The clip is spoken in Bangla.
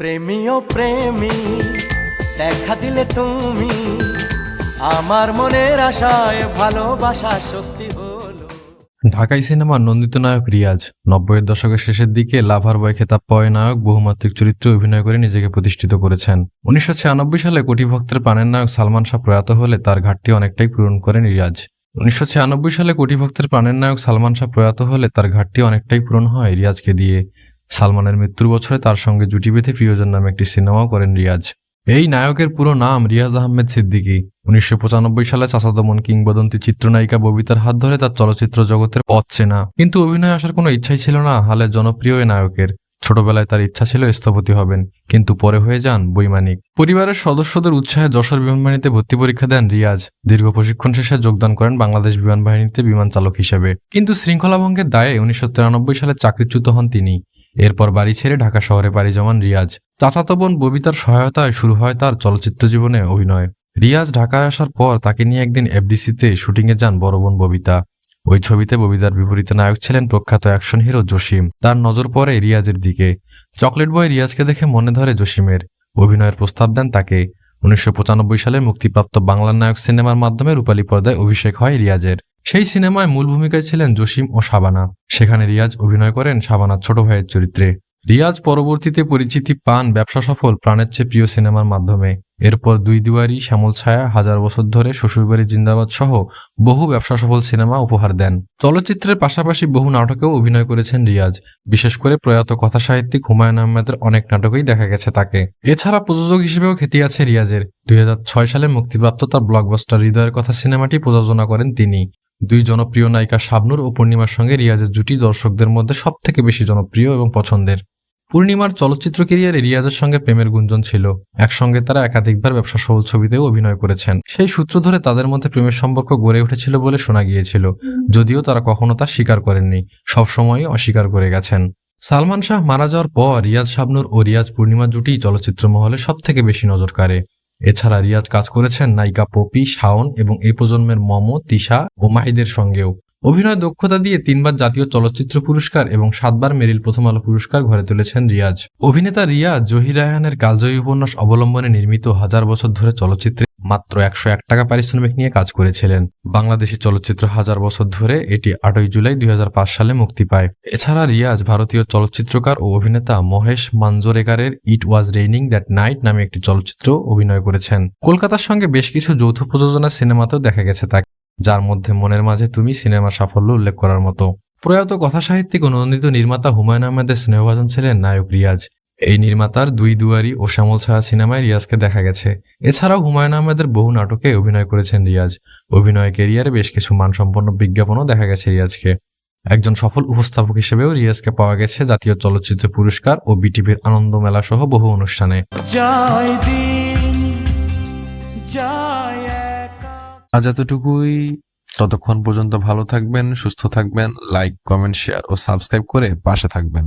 প্রেমীয় প্রেমী, দেখা দিলে তুমি। আমার মনের আশায় ভালোবাসা সত্যি ঢাকাই সিনেমার নন্দিত নায়ক রিয়াজ। নব্বইয়ের দশকের শেষের দিকে লাভার বয় খেতাব পয় নায়ক, বহুমাত্রিক চরিত্রে অভিনয় করে নিজেকে প্রতিষ্ঠিত করেছেন। উনিশশো ছিয়ানব্বই সালে কোটি ভক্তের প্রাণের নায়ক সালমান শাহ প্রয়াত হলে তার ঘাটতি অনেকটাই পূরণ করেন রিয়াজ। উনিশশো ছিয়ানব্বই সালে কোটি ভক্তের প্রাণের নায়ক সালমান শাহ প্রয়াত হলে তার ঘাটতি অনেকটাই পূরণ হয় রিয়াজকে দিয়ে। সালমানের মৃত্যুর বছরে তার সঙ্গে জুটি বেঁধে প্রিয়জন নামে একটি সিনেমাও করেন রিয়াজ। এই নায়কের পুরো নাম রিয়াজ আহমেদ সিদ্দিকী। উনিশশো পঁচানব্বই সালে চাচাদমন কিংবদন্তি চিত্রনায়িকা ববিতার হাত ধরে তার চলচ্চিত্র জগতের পথ চেনা কিন্তু অভিনয়ে আসার কোনো ইচ্ছাই ছিল না হালে জনপ্রিয় এই নায়কের। ছোটবেলায় তার ইচ্ছা ছিল স্থপতি হবেন, কিন্তু পরে হয়ে যান বৈমানিক। পরিবারের সদস্যদের উৎসাহে যশোর বিমানবাহিনীতে ভর্তি পরীক্ষা দেন রিয়াজ। দীর্ঘ প্রশিক্ষণ শেষে যোগদান করেন বাংলাদেশ বিমান বাহিনীতে বিমান চালক হিসেবে। কিন্তু শৃঙ্খলা ভঙ্গের দায়ে উনিশশো তিরানব্বই সালে চাকরিচ্যুত হন তিনি। এরপর বাড়ি ছেড়ে ঢাকা শহরে পাড়ি জমান রিয়াজ। চাচাতো বোন ববিতার সহায়তায় শুরু হয় তার চলচ্চিত্র জীবনে অভিনয়। রিয়াজ ঢাকায় আসার পর তাকে নিয়ে একদিন এফডিসিতে শুটিংয়ে যান বড় বোন ববিতা। ওই ছবিতে ববিতার বিপরীতে নায়ক ছিলেন প্রখ্যাত অ্যাকশন হিরো জসিম। তার নজর পড়ে রিয়াজের দিকে। চকলেট বয় রিয়াজকে দেখে মনে ধরে জসিমের। অভিনয়ের প্রস্তাব দেন তাকে। উনিশশো সালের মুক্তিপ্রাপ্ত বাংলার নায়ক সিনেমার মাধ্যমে রূপালী পর্দায় অভিষেক হয় রিয়াজের। সেই সিনেমায় মূল ভূমিকায় ছিলেন জসিম ও শাবানা। সেখানে রিয়াজ অভিনয় করেন শাবানার ছোট ভাইয়ের চরিত্রে। রিয়াজ পরবর্তীতে পরিচিতি পান ব্যবসা সফল প্রাণের চেয়ে প্রিয় সিনেমার মাধ্যমে। এরপর দুই দুয়ারি, শ্যামল ছায়া, হাজার বছর ধরে শ্বশুরবাড়ি জিন্দাবাদ সহ বহু ব্যবসা সফল সিনেমা উপহার দেন। চলচ্চিত্রের পাশাপাশি বহু নাটকেও অভিনয় করেছেন রিয়াজ। বিশেষ করে প্রয়াত কথা সাহিত্যিক হুমায়ুন আহমেদের অনেক নাটকেই দেখা গেছে তাকে। এছাড়া প্রযোজক হিসেবেও খ্যাতি আছে রিয়াজের। দুই হাজার ছয় সালে মুক্তিপ্রাপ্ত তার ব্লকবাস্টার হৃদয়ের কথা সিনেমাটি প্রযোজনা করেন তিনি। দুই জনপ্রিয় নায়িকা শাবনুর ও পূর্ণিমার সঙ্গে রিয়াজের জুটি দর্শকদের মধ্যে সব থেকে বেশি জনপ্রিয় এবং পছন্দের। পূর্ণিমার চলচ্চিত্র কেরিয়ারে রিয়াজের সঙ্গে প্রেমের গুঞ্জন ছিল। একসঙ্গে তারা একাধিকবার ব্যবসা সফল ছবিতেও অভিনয় করেছেন। সেই সূত্র ধরে তাদের মধ্যে প্রেমের সম্পর্ক গড়ে উঠেছিল বলে শোনা গিয়েছিল। যদিও তারা কখনো তা স্বীকার করেননি। সবসময়ই অস্বীকার করে গেছেন। সালমান শাহ মারা যাওয়ার পর রিয়াজ শাবনুর ও রিয়াজ পূর্ণিমা জুটি চলচ্চিত্র মহলে সব থেকে বেশি নজর কাড়ে। এছাড়া রিয়াজ কাজ করেছেন নায়িকা পপি, শাওন এবং এ প্রজন্মের মম, তিশা ও মাহিদের সঙ্গেও। অভিনয় দক্ষতা দিয়ে তিনবার জাতীয় চলচ্চিত্র পুরস্কার এবং সাতবার মেরিল প্রথম আলো পুরস্কার ঘরে তুলেছেন রিয়াজ। অভিনেতা রিয়াজ জহির রায়হানের কালজয়ী উপন্যাস অবলম্বনে নির্মিত হাজার বছর ধরে চলচ্চিত্রে মাত্র একশো এক টাকা পারিশ্রমিক নিয়ে কাজ করেছিলেন। বাংলাদেশি চলচ্চিত্র হাজার বছর ধরে এটি আটই জুলাই দুই হাজার পাঁচ সালে মুক্তি পায়। এছাড়া রিয়াজ ভারতীয় চলচ্চিত্রকার ও অভিনেতা Mahesh মাঞ্জরেকারের it was raining that night নামে একটি চলচ্চিত্র অভিনয় করেছেন। কলকাতার সঙ্গে বেশ কিছু যৌথ প্রযোজনার সিনেমাতেও দেখা গেছে তাকে যার মধ্যে মনের মাঝে তুমি সিনেমার সাফল্য উল্লেখ করার মতো। প্রয়াত কথা সাহিত্যিক ও নন্দিত নির্মাতা হুমায়ুন আহমেদের স্নেহভাজন ছিলেন নায়ক রিয়াজ। এই নির্মাতার দুই দুয়ারি ও শ্যামল ছায়া সিনেমায় রিয়াজকে দেখা গেছে। এছাড়াও হুমায়ুন আহমেদের বহু নাটকে অভিনয় করেছেন রিয়াজ। অভিনয় কেরিয়ারে বেশ কিছু মানসম্পন্ন বিজ্ঞাপনও দেখা গেছে রিয়াজকে। একজন সফল উপস্থাপক হিসেবেও রিয়াজকে পাওয়া গেছে জাতীয় চলচ্চিত্র পুরস্কার ও বিটিভির আনন্দ মেলা সহ বহু অনুষ্ঠানে। আজ এতটুকুই। ততক্ষণ পর্যন্ত ভালো থাকবেন সুস্থ থাকবেন লাইক কমেন্ট শেয়ার ও সাবস্ক্রাইব করে পাশে থাকবেন।